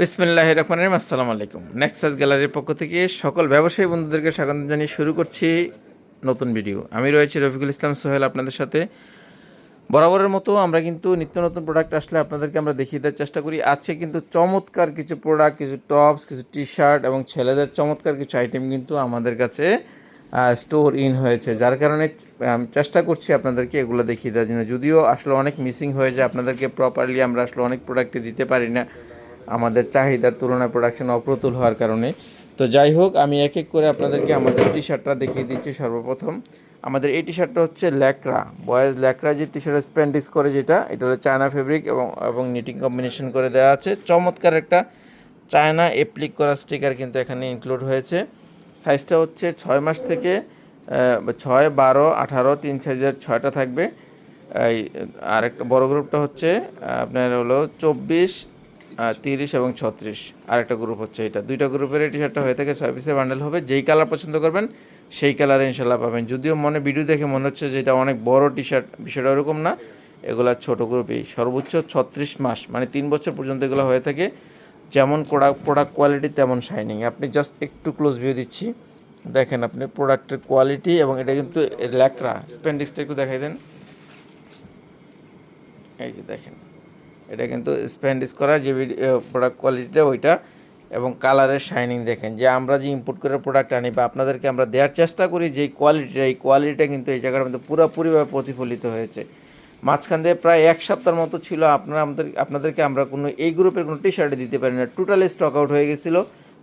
বিসমিল্লাহ রহমান রহিম। আসসালামু আলাইকুম। নেক্সাস গ্যালারির পক্ষ থেকে সকল ব্যবসায়ী বন্ধুদেরকে স্বাগত জানিয়ে শুরু করছি নতুন ভিডিও। আমি রয়েছি রফিকুল ইসলাম সোহেল আপনাদের সাথে। বরাবরের মতো আমরা কিন্তু নিত্য নতুন প্রোডাক্ট আসলে আপনাদেরকে আমরা দেখিয়ে দেওয়ার চেষ্টা করি। আছে কিন্তু চমৎকার কিছু প্রোডাক্ট কিছু টপস কিছু টি শার্ট এবং ছেলেদের চমৎকার কিছু আইটেম কিন্তু আমাদের কাছে স্টোর ইন হয়েছে। যার কারণে, আমি চেষ্টা করছি আপনাদেরকে এগুলো দেখিয়ে দেওয়ার জন্য। যদিও আসলে অনেক মিসিং হয়ে যায়। আপনাদেরকে প্রপারলি আমরা আসলে অনেক প্রোডাক্টই দিতে পারি না। আমাদের চাহিদার তুলনায় প্রোডাকশন অপ্রতুল হওয়ার কারণে। তো যাই হোক, আমি এক এক করে আপনাদেরকে আমাদের টি শার্টটা দেখিয়ে দিচ্ছি সর্বপ্রথম। আমাদের এই টি শার্টটা হচ্ছে ল্যাকরা। বয়েজ ল্যাকরা যে টি শার্টের স্প্যান্ডিক্স করে যেটা, এটা হলো চায়না ফেব্রিক এবং এবং নিটিং কম্বিনেশন করে দেওয়া আছে। চমৎকার একটা চায়না এপ্লিক করা স্টিকার কিন্তু এখানে ইনক্লুড হয়েছে। সাইজটা হচ্ছে ছয় মাস থেকে ছয়, বারো, আঠারো, তিন সাইজের ছয়টা থাকবে। এই একটা বড় গ্রুপটা হচ্ছে, আপনার হলো চব্বিশ তিরিশ এবং ছত্রিশ। আরেকটা গ্রুপ হচ্ছে এটা। দুইটা গ্রুপের এই টি শার্টটা হয়ে থাকে, ছয় পিসের বান্ডেল হবে। যেই কালার পছন্দ করবেন, সেই কালারে ইনশাল্লাহ পাবেন। যদিও মনে ভিডিও দেখে মনে হচ্ছে যে এটা অনেক বড় টি শার্ট বিষয়টা ওরকম না। এগুলা ছোট গ্রুপেই সর্বোচ্চ ছত্রিশ মাস মানে তিন বছর পর্যন্ত এগুলো হয়ে থাকে। যেমন প্রোডাক্ট প্রোডাক্ট কোয়ালিটি তেমন শাইনিং আপনি জাস্ট একটু ক্লোজ ভিউ দিচ্ছি। দেখেন আপনি প্রোডাক্টের কোয়ালিটি এবং এটা কিন্তু ল্যাকরা স্পেন্ডিক্সটা একটু দেখাই দেন। এই যে দেখেন। এটা কিন্তু স্প্যান্ডিস করা, যে প্রোডাক্ট কোয়ালিটিটা ওইটা, এবং কালারের শাইনিং দেখেন, যে আমরা যে ইম্পোর্ট করে প্রোডাক্ট আনি বা আপনাদেরকে আমরা দেওয়ার চেষ্টা করি, যে কোয়ালিটিটা এই কোয়ালিটিটা কিন্তু এই জায়গার মধ্যে পুরোপুরিভাবে প্রতিফলিত হয়েছে। মাঝখান দিয়ে প্রায় এক সপ্তাহের মতো ছিল, আপনারা আমাদের, আপনাদেরকে আমরা কোনো, এই গ্রুপের কোনো টি শার্টে দিতে পারি না। টোটালি স্টক আউট হয়ে গেছিল।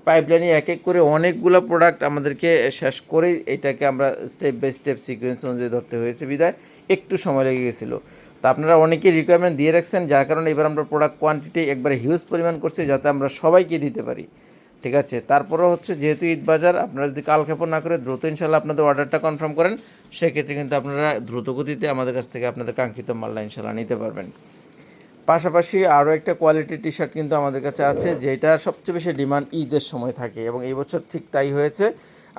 পাইপলাইনে এক এক করে অনেকগুলো প্রোডাক্ট আমাদেরকে শেষ করেই এটাকে আমরা স্টেপ বাই স্টেপ সিকোয়েন্স অনুযায়ী ধরতে হয়েছে বিদায় একটু সময় লেগে গেছিল। তো আপনারা অনেকেই রিকোয়ারমেন্ট দিয়ে রাখছেন, যার কারণে এবার আমরা প্রোডাক্ট কোয়ান্টিটি একবারে হিউজ পরিমাণ করছি যাতে আমরা সবাইকে দিতে পারি। ঠিক আছে? তারপরেও হচ্ছে যেহেতু ঈদ বাজার, আপনারা যদি কালক্ষেপণ না করে দ্রুত ইনশাল্লাহ আপনাদের অর্ডারটা কনফার্ম করেন, সেক্ষেত্রে কিন্তু আপনারা দ্রুত গতিতে আমাদের কাছ থেকে আপনাদের কাঙ্ক্ষিত মাল্লা ইনশাল্লাহ নিতে পারবেন। পাশাপাশি আরও একটা কোয়ালিটির টি শার্ট কিন্তু আমাদের কাছে আছে, যেটা সবচেয়ে বেশি ডিমান্ড ঈদের সময় থাকে এবং এই বছর ঠিক তাই হয়েছে।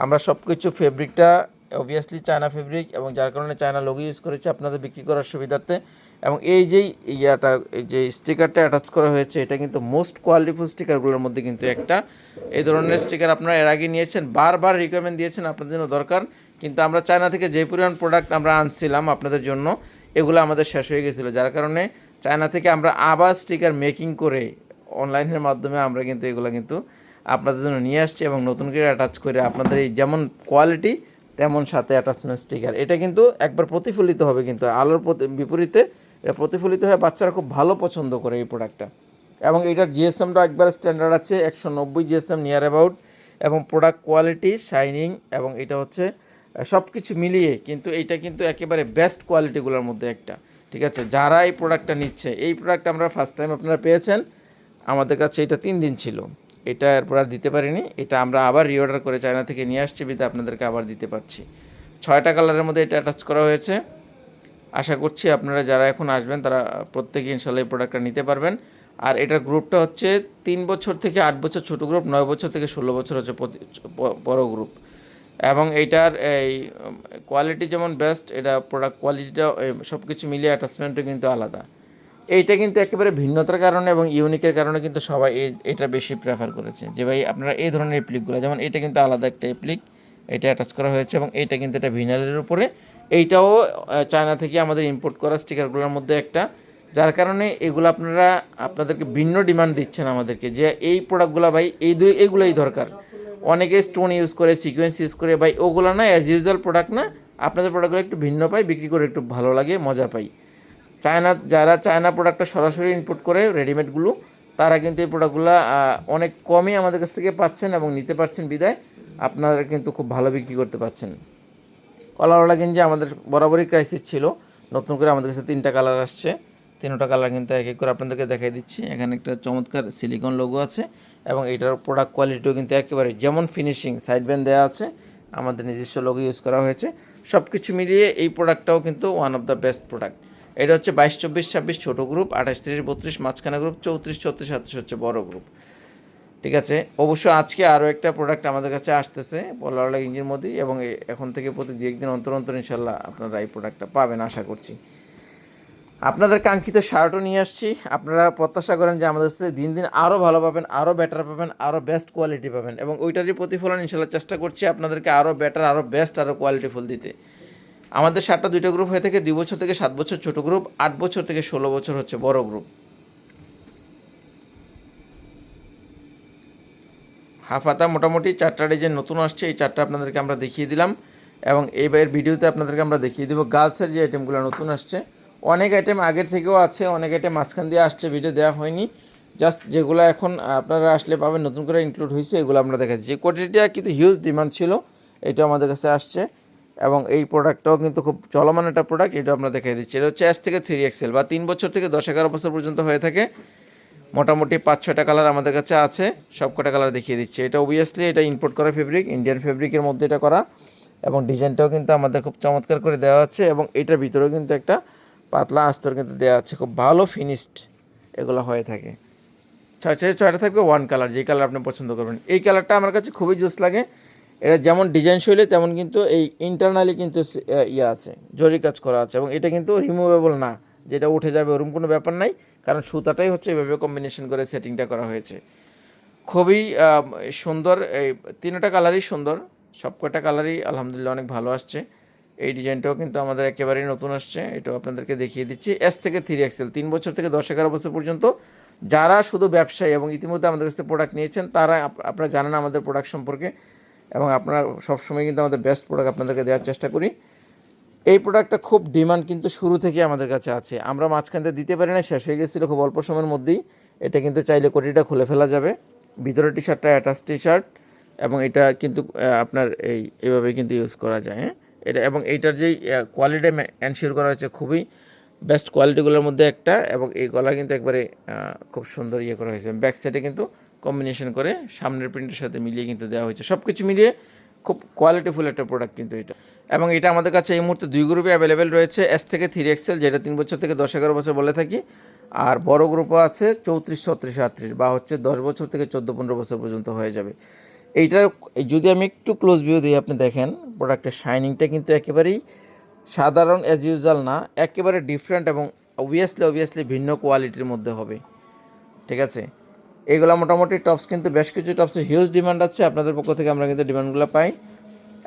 আমরা সব কিছু ফেব্রিকটা অবভিয়াসলি চায়না ফেব্রিক এবং যার কারণে চায়না লোগো ইউজ করেছে আপনাদের বিক্রি করার সুবিধার্থে এবং এই যেই ইয়াটা, এই যে স্টিকারটা অ্যাটাচ করা হয়েছে, এটা কিন্তু মোস্ট কোয়ালিটিফুল স্টিকারগুলোর মধ্যে কিন্তু একটা। এই ধরনের স্টিকার আপনারা এর আগে নিয়েছেন, বারবার রিকমেন্ড দিয়েছেন আপনাদের জন্য দরকার। কিন্তু আমরা চায়না থেকে যে পরিমাণ প্রোডাক্ট আমরা আনছিলাম আপনাদের জন্য, এগুলো আমাদের শেষ হয়ে গেছিল। যার কারণে চায়না থেকে আমরা আবার স্টিকার মেকিং করে অনলাইনের মাধ্যমে আমরা কিন্তু এগুলো কিন্তু আপনাদের জন্য নিয়ে আসছি এবং নতুন করে অ্যাটাচ করে আপনাদের এই যেমন কোয়ালিটি তেমন সাথে অ্যাটাচমেন্ট স্টিকার এটা কিন্তু একবার প্রতিফলিত হবে কিন্তু, আলোর প্রতি- বিপরীতে এটা প্রতিফলিত হয়ে বাচ্চারা খুব ভালো পছন্দ করে এই প্রোডাক্টটা এবং এটার জিএসএমটা একবার স্ট্যান্ডার্ড আছে, একশো নব্বই জিএসএম নিয়ার অ্যাবাউট এবং প্রোডাক্ট কোয়ালিটি শাইনিং এবং এটা হচ্ছে সব কিছু মিলিয়ে কিন্তু এইটা কিন্তু একেবারে বেস্ট কোয়ালিটিগুলোর মধ্যে একটা। ঠিক আছে? যারা এই প্রোডাক্টটা নিচ্ছে, এই প্রোডাক্ট আমরা ফার্স্ট টাইম আপনারা পেয়েছেন, আমাদের কাছে এটা তিন দিন ছিল। এটা এরপর আর দিতে পারিনি। এটা আমরা আবার রিঅর্ডার করে চায়না থেকে নিয়ে আসছি বিধে আপনাদেরকে আবার দিতে পারছি ছয়টা কালারের মধ্যে এটা অ্যাটাচ করা হয়েছে। আশা করছি আপনারা যারা এখন আসবেন, তারা প্রত্যেকে ইনশাল্লাহ এই প্রোডাক্টটা নিতে পারবেন। আর এটার গ্রুপটা হচ্ছে তিন বছর থেকে আট বছর ছোট গ্রুপ নয় বছর থেকে ষোলো বছর হচ্ছে বড় গ্রুপ এবং এইটার এই কোয়ালিটি যেমন বেস্ট এটা প্রোডাক্ট কোয়ালিটিটা সব কিছু মিলিয়ে অ্যাটাচমেন্টও কিন্তু আলাদা। এইটা কিন্তু একেবারে ভিন্নতার কারণে এবং ইউনিকের কারণে কিন্তু সবাই এটা বেশি প্রেফার করেছে। যে ভাই, আপনারা এই ধরনের অ্যাপ্লিকগুলো যেমন এটা কিন্তু আলাদা একটা অ্যাপ্লিক এটা অ্যাটাচ করা হয়েছে এবং এইটা কিন্তু এটা ভিনালের উপরে। এইটাও চায়না থেকে আমাদের ইম্পোর্ট করা স্টিকারগুলোর মধ্যে একটা, যার কারণে এগুলো আপনারা, আপনাদেরকে ভিন্ন ডিমান্ড দিচ্ছেন আমাদেরকে, যে এই প্রোডাক্টগুলো ভাই, এই দুই, এগুলোই দরকার। অনেকে স্টোন ইউজ করে সিকোয়েন্স ইউজ করে, ভাই, ওগুলো না অ্যাজ ইউজুয়াল প্রোডাক্ট না, আপনাদের প্রোডাক্টগুলো একটু ভিন্ন পাই, বিক্রি করে একটু ভালো লাগে, মজা পাই। চায়না, যারা চায়না প্রোডাক্টটা সরাসরি ইনপুট করে রেডিমেডগুলো তারা কিন্তু এই প্রোডাক্টগুলো অনেক কমই আমাদের কাছ থেকে পাচ্ছেন এবং নিতে পারছেন বিদায়। আপনারা কিন্তু খুব ভালো বিক্রি করতে পারছেন কলারওয়ালা গেঞ্জি আমাদের বরাবরই ক্রাইসিস ছিল। নতুন করে আমাদের কাছে তিনটা কালার আসছে। তিনটা কালার কিন্তু এক এক করে আপনাদেরকে দেখাই দিচ্ছি। এখানে একটা চমৎকার সিলিকন লোগো আছে এবং এটার প্রোডাক্ট কোয়ালিটিও কিন্তু একেবারে যেমন ফিনিশিং সাইড ব্যান্ড দেওয়া আছে, আমাদের নিজস্ব লোগো ইউজ করা হয়েছে। সব কিছু মিলিয়ে এই প্রোডাক্টটাও কিন্তু one of the best product এটা হচ্ছে বাইশ, চব্বিশ, ছাব্বিশ ছোটো গ্রুপ, আঠাশ, তিরিশ, বত্রিশ, মাঝখানা গ্রুপ, চৌত্রিশ, ছত্রিশ, সাতত্রিশ হচ্ছে বড় গ্রুপ। ঠিক আছে? অবশ্য আজকে আরও একটা প্রোডাক্ট আমাদের কাছে আসতেছে পোলারলা ইঞ্জির মধ্যেই এবং এখন থেকে প্রতি দু একদিন অন্তর অন্তর ইনশাল্লাহ আপনারা এই প্রোডাক্টটা পাবেন, আশা করছি। আপনাদের কাঙ্ক্ষিত শার্টও নিয়ে আসছি। আপনারা প্রত্যাশা করেন যে আমাদের সাথে দিন দিন আরও ভালো পাবেন, আরও বেটার পাবেন, আরও বেস্ট কোয়ালিটি পাবেন, এবং ওইটারই প্রতিফলন ইনশাল্লাহ চেষ্টা করছি আপনাদেরকে আরও বেটার আরও বেস্ট আরও কোয়ালিটিফুল দিতে। আমাদের শার্টটা দুইটা গ্রুপ হয়ে থাকে, দুই বছর থেকে সাত বছর ছোট গ্রুপ আট বছর থেকে ষোলো বছর হচ্ছে বড় গ্রুপ হাফ হাতা মোটামুটি চারটা ডিজাইন নতুন আসছে, এই চারটা আপনাদেরকে আমরা দেখিয়ে দিলাম। এবং এইবারের ভিডিওতে আপনাদেরকে আমরা দেখিয়ে দেবো গার্লসের যে আইটেমগুলো নতুন আসছে। অনেক আইটেম আগের থেকেও আছে, অনেক আইটেম মাঝখান দিয়ে আসছে ভিডিও দেওয়া হয়নি। জাস্ট যেগুলো এখন আপনারা আসলে পাবেন, নতুন করে ইনক্লুড হয়েছে, এগুলো আমরা দেখা দিচ্ছি কোয়ান্টিটিটা কিন্তু হিউজ ডিমান্ড ছিল, এটা আমাদের কাছে আসছে। এবং এই প্রোডাক্টটাও কিন্তু খুব চলমান একটা প্রোডাক্ট এটা আমরা দেখাই দিচ্ছি। এটা হচ্ছে এস থেকে থ্রি এক্সেল বা তিন বছর থেকে দশ এগারো বছর পর্যন্ত হয়ে থাকে। মোটামুটি পাঁচ, ছয়টা কালার আমাদের কাছে আছে সব কটা কালার দেখিয়ে দিচ্ছি। এটা অবভিয়াসলি এটা ইম্পোর্ট করা ফেব্রিক ইন্ডিয়ান ফেব্রিকের মধ্যে এটা করা। এবং ডিজাইনটাও কিন্তু আমাদের খুব চমৎকার করে দেওয়া আছে এবং এটার ভিতরেও কিন্তু একটা পাতলা আস্তর কিন্তু দেওয়া আছে। খুব ভালো ফিনিশড এগুলো হয়ে থাকে। ছয় ছয়, ছয়টা থাকবে ওয়ান কালার যে কালার আপনি পছন্দ করবেন। এই কালারটা আমার কাছে খুবই জোস লাগে। এটা যেমন ডিজাইন শৈলী, তেমন কিন্তু এই ইন্টারনালি কিন্তু ইয়ে আছে জরি কাজ করা আছে। এবং এটা কিন্তু রিমুভেবল না, যেটা উঠে যাবে ওরকম কোনো ব্যাপার নাই, কারণ সুতাটাই হচ্ছে এভাবে কম্বিনেশন করে সেটিংটা করা হয়েছে। খুবই সুন্দর, এই তিনটা কালারই সুন্দর সবকটা কালারই আলহামদুলিল্লাহ অনেক ভালো আসছে। এই ডিজাইনটাও কিন্তু আমাদের একেবারেই নতুন আসছে, এটাও আপনাদেরকে দেখিয়ে দিচ্ছি। এস থেকে থ্রি এক্সেল তিন বছর থেকে দশ এগারো বছর পর্যন্ত যারা শুধু ব্যবসায়ী এবং ইতিমধ্যে আমাদের কাছে প্রোডাক্ট নিয়েছেন, তারা আপ- আপনারা জানেন আমাদের প্রোডাক্ট সম্পর্কে। এবং আপনারা সবসময় কিন্তু আমাদের বেস্ট প্রোডাক্ট আপনাদেরকে দেওয়ার চেষ্টা করি। এই প্রোডাক্টটা খুব ডিমান্ড কিন্তু শুরু থেকে আমাদের কাছে আছে। আমরা মাঝখান থেকে দিতে পারি না শেষ হয়ে গেছিল খুব অল্প সময়ের মধ্যেই। এটা কিন্তু চাইলে কোটিটা খুলে ফেলা যাবে। ভিতরে টি শার্টটা অ্যাটাচ টি শার্ট এবং এটা কিন্তু আপনার এই এভাবে কিন্তু ইউজ করা যায় হ্যাঁ? এটা এবং এইটার যেই কোয়ালিটি এনশিওর করা হয়েছে খুবই বেস্ট কোয়ালিটিগুলোর মধ্যে একটা এবং এই গলা কিন্তু একবারে খুব সুন্দর ইয়ে করা হয়েছে। ব্যাক সাইডে কিন্তু কম্বিনেশন করে সামনের প্রিন্টের সাথে মিলিয়ে কিন্তু দেওয়া হয়েছে। সব কিছু মিলিয়ে খুব কোয়ালিটিফুল একটা প্রোডাক্ট কিন্তু এটা। এবং এটা আমাদের কাছে এই মুহূর্তে দুই গ্রুপে অ্যাভেলেবেল রয়েছে এস থেকে থ্রি এক্সেল যেটা তিন বছর থেকে দশ এগারো বছর বলে থাকি। আর বড় গ্রুপও আছে চৌত্রিশ, ছত্রিশ, আটত্রিশ, বা হচ্ছে দশ বছর থেকে চোদ্দ, পনেরো বছর পর্যন্ত হয়ে যাবে। এইটার যদি আমি একটু ক্লোজ ভিউ দিই, আপনি দেখেন প্রোডাক্টের শাইনিংটা কিন্তু একেবারেই সাধারণ অ্যাজ ইউজুয়াল না, একেবারে ডিফারেন্ট এবং অবভিয়াসলি অবভিয়াসলি ভিন্ন কোয়ালিটির মধ্যে হবে। ঠিক আছে? এগুলো মোটামুটি টপস কিন্তু বেশ কিছু টপসের হিউজ ডিমান্ড আছে। আপনাদের পক্ষ থেকে আমরা কিন্তু ডিমান্ডগুলো পাই।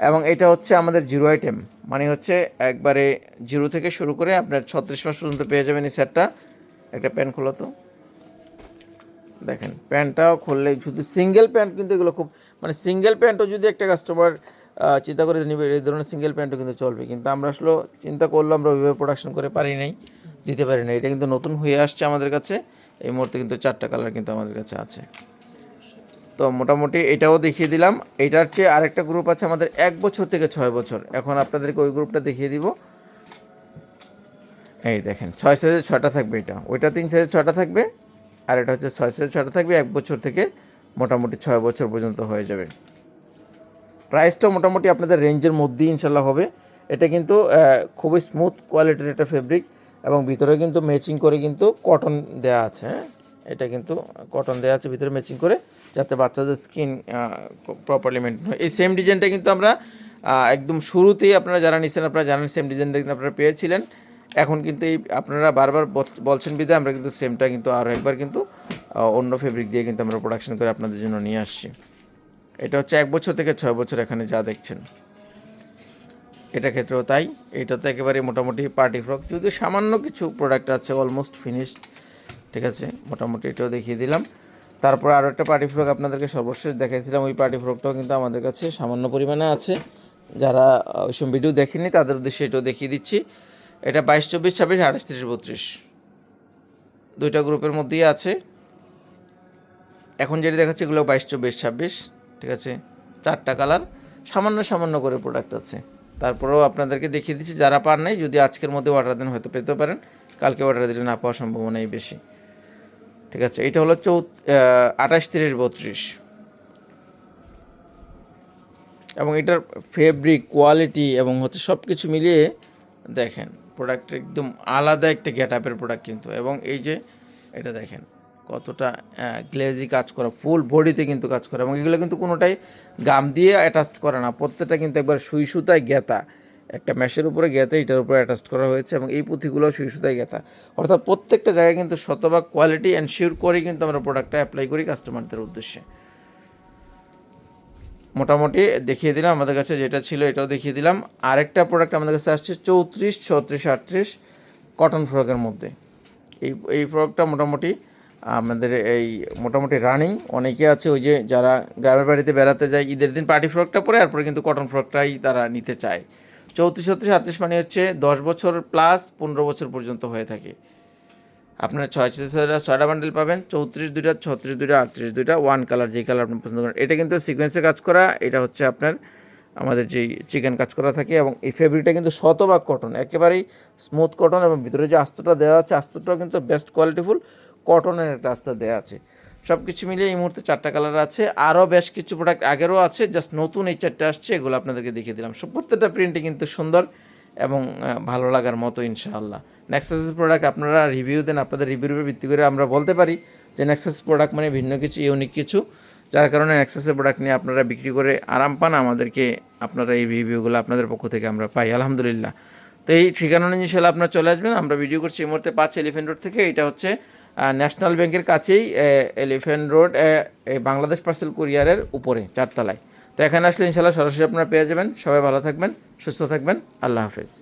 এবং এটা হচ্ছে আমাদের জিরো আইটেম মানে হচ্ছে একবারে জিরো থেকে শুরু করে আপনার ছত্রিশ মাস পর্যন্ত পেয়ে যাবেন এই সেটটা একটা প্যান্ট খোলো তো। দেখেন প্যান্টটাও খুললে শুধু সিঙ্গেল প্যান্ট কিন্তু এগুলো খুব মানে সিঙ্গেল প্যান্টও যদি একটা কাস্টমার চিন্তা করে নিবে, এই ধরনের সিঙ্গেল প্যান্টও কিন্তু চলবে। কিন্তু আমরা আসলে চিন্তা করল আমরা ওইভাবে প্রোডাকশন করে পারি নাই, দিতে পারি না এটা কিন্তু নতুন হয়ে আসছে আমাদের কাছে। এই মুহূর্তে কিন্তু চারটা কালার কিন্তু আমাদের কাছে আছে। তো মোটামুটি এটাও দেখিয়ে দিলাম। এটার চেয়ে আরেকটা গ্রুপ আছে আমাদের এক বছর থেকে ছয় বছর। এখন আপনাদেরকে ওই গ্রুপটা দেখিয়ে দিব। এই দেখেন, ছয় সাইজের ছটা থাকবে এটা। ওইটা তিন সাইজের ছটা থাকবে আর এটা হচ্ছে ছয় সাইজের ছটা থাকবে। এক বছর থেকে মোটামুটি ছয় বছর পর্যন্ত হয়ে যাবে। প্রাইসটা মোটামুটি আপনাদের রেঞ্জের মধ্যেই ইনশাল্লাহ হবে। এটা কিন্তু খুবই স্মুথ কোয়ালিটির একটা ফেব্রিক এবং ভিতরে কিন্তু ম্যাচিং করে কিন্তু কটন দেওয়া আছে হ্যাঁ? এটা কিন্তু কটন দেওয়া আছে, ভিতরে ম্যাচিং করে, যাতে বাচ্চাদের স্কিন প্রপারলি মেনটেন হয়। এই সেম ডিজাইনটা কিন্তু আমরা একদম শুরুতেই আপনারা যারা নিচ্ছেন আপনারা জানেন সেম ডিজাইনটা কিন্তু আপনারা পেয়েছিলেন। এখন কিন্তু এই আপনারা বারবার বলছেন বিধায় আমরা কিন্তু সেমটা কিন্তু আরও একবার কিন্তু অন্য ফেব্রিক দিয়ে কিন্তু আমরা প্রোডাকশন করে আপনাদের জন্য নিয়ে আসছি। এটা হচ্ছে এক বছর থেকে ছয় বছর এখানে যা দেখছেন। এটা ক্ষেত্রেও তাই। এটা তো একেবারে মোটামুটি পার্টি ফ্রক যদি সামান্য কিছু প্রোডাক্ট আছে অলমোস্ট ফিনিশড ঠিক আছে? মোটামুটি এটাও দেখিয়ে দিলাম। তারপর আরও একটা পার্টি ফ্রক আপনাদেরকে সর্বশেষ দেখাইছিলাম। ওই পার্টি ফ্রকটাও কিন্তু আমাদের কাছে সামান্য পরিমাণে আছে। যারা ওইসব ভিডিও দেখেনি তাদের উদ্দেশ্যে এটাও দেখিয়ে দিচ্ছি। এটা বাইশ, চব্বিশ, ছাব্বিশ, আঠাশ, তিরিশ, বত্রিশ। দুইটা গ্রুপের মধ্যেই আছে। এখন যেটা দেখাচ্ছে, এগুলো বাইশ, চব্বিশ, ছাব্বিশ, ঠিক আছে? চারটা কালার সামান্য সামান্য করে প্রোডাক্ট আছে। তারপরেও আপনাদেরকে দেখিয়ে দিচ্ছি, যারা পার নাই, যদি আজকের মধ্যে অর্ডার দেন, হয়তো পেতে পারেন। কালকে অর্ডার দিলে না পাওয়ার সম্ভাবনাই বেশি। ঠিক আছে, এটা হলো চৌ আঠাশ, তিরিশ, বত্রিশ। এবং এটার ফেব্রিক কোয়ালিটি এবং হচ্ছে সব কিছু মিলিয়ে দেখেন প্রোডাক্ট একদম আলাদা একটা গেট আপের প্রোডাক্ট কিন্তু। এবং এই যে, এটা দেখেন। কতটা গ্লেজি কাজ করা ফুল বডিতে কিন্তু কাজ করা এবং এগুলো কিন্তু কোনোটাই গাম দিয়ে অ্যাটাচ করে না। প্রত্যেকটা কিন্তু একবার সুই সুতায় গেতা একটা ম্যাশের উপরে গেঁথে এটার উপরে অ্যাটাচ করা হয়েছে এবং এই পুঁথিগুলো সুই সুতায় গেঁথা। অর্থাৎ প্রত্যেকটা জায়গায় কিন্তু শতভাগ কোয়ালিটি এনশিওর করে কিন্তু আমরা প্রোডাক্টটা অ্যাপ্লাই করি কাস্টমারদের উদ্দেশ্যে। মোটামুটি দেখিয়ে দিলাম আমাদের কাছে যেটা ছিল এটাও দেখিয়ে দিলাম। আরেকটা প্রোডাক্ট আমাদের কাছে আসছে চৌত্রিশ, ছত্রিশ, আটত্রিশ কটন ফ্রকের মধ্যে। এই এই ফ্রকটা মোটামুটি আমাদের এই মোটামুটি রানিং অনেকে আছে, ওই যে যারা গ্রামের বাড়িতে বেড়াতে যায়, ঈদের দিন পার্টি ফ্রকটা পরে এরপরে কিন্তু কটন ফ্রকটাই তারা নিতে চায়। চৌত্রিশ, ছত্রিশ আটত্রিশ মানে হচ্ছে দশ বছর প্লাস পনেরো বছর পর্যন্ত হয়ে থাকে। আপনার ছয় ছয়টা বান্ডেল পাবেন, চৌত্রিশ দুইটা, ছত্রিশ দুইটা, আটত্রিশ দুইটা ওয়ান কালার যেই কালার আপনি পছন্দ করেন। এটা কিন্তু সিকোয়েন্সে কাজ করা, এটা হচ্ছে আপনার, আমাদের যেই চিকেন কাজ করা থাকে এবং এই ফেব্রিকটা কিন্তু শতভাগ কটন একেবারেই স্মুথ কটন এবং ভিতরে যে আস্তটা দেওয়া আছে, আস্তটাও কিন্তু বেস্ট কোয়ালিটিফুল কটনের একটা আস্তা দেওয়া আছে। সব কিছু মিলিয়ে এই মুহূর্তে চারটা কালার আছে। আরও বেশ কিছু প্রোডাক্ট আগেরও আছে জাস্ট নতুন এই চারটে আসছে, এগুলো আপনাদেরকে দেখিয়ে দিলাম। সব প্রত্যেকটা প্রিন্টই কিন্তু সুন্দর এবং ভালো লাগার মতো ইনশাআল্লাহ। নেক্সাসের প্রোডাক্ট আপনারা রিভিউ দেন, আপনাদের রিভিউর উপর ভিত্তি করে আমরা বলতে পারি যে নেক্সাস প্রোডাক্ট মানে ভিন্ন কিছু ইউনিক কিছু। যার কারণে নেক্সাসের প্রোডাক্ট নিয়ে আপনারা বিক্রি করে আরাম পান, আমাদেরকে আপনারা এই রিভিউগুলো আপনাদের পক্ষ থেকে আমরা পাই, আলহামদুলিল্লাহ। তো এই ঠিকানা ইনশাল্লাহ আপনারা চলে আসবেন। আমরা ভিডিও করছি এই মুহূর্তে পাঁচ এলিফেন্ট রোড থেকে। এটা হচ্ছে ন্যাশনাল ব্যাংকের কাছেই এলিফেন্ট রোড বাংলাদেশ পার্সেল কুরিয়ারের উপরে, চারতলায়। তো এখানে আসলে ইনশাল্লাহ সরাসরি আপনারা পেয়ে যাবেন। সবাই ভালো থাকবেন, সুস্থ থাকবেন। আল্লাহ হাফেজ।